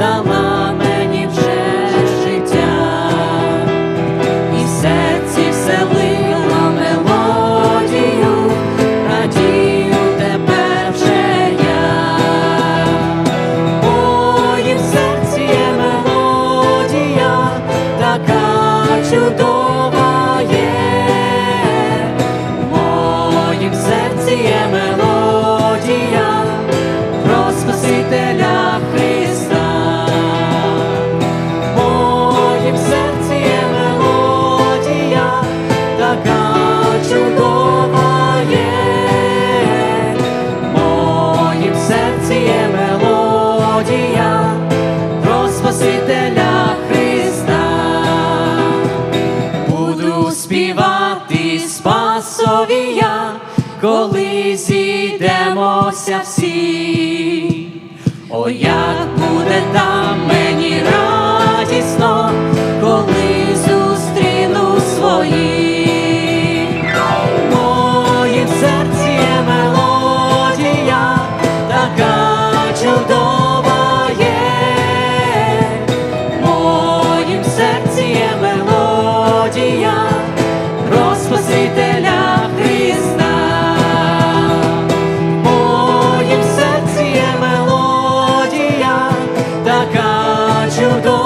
дала мені вже життя, і в серці вселила мелодію, радію тепер вже я, Ой, і в серці є мелодія, така чудова. співати спасові я, коли зійдемося всі, о, як буде там мені рад. Така чудова.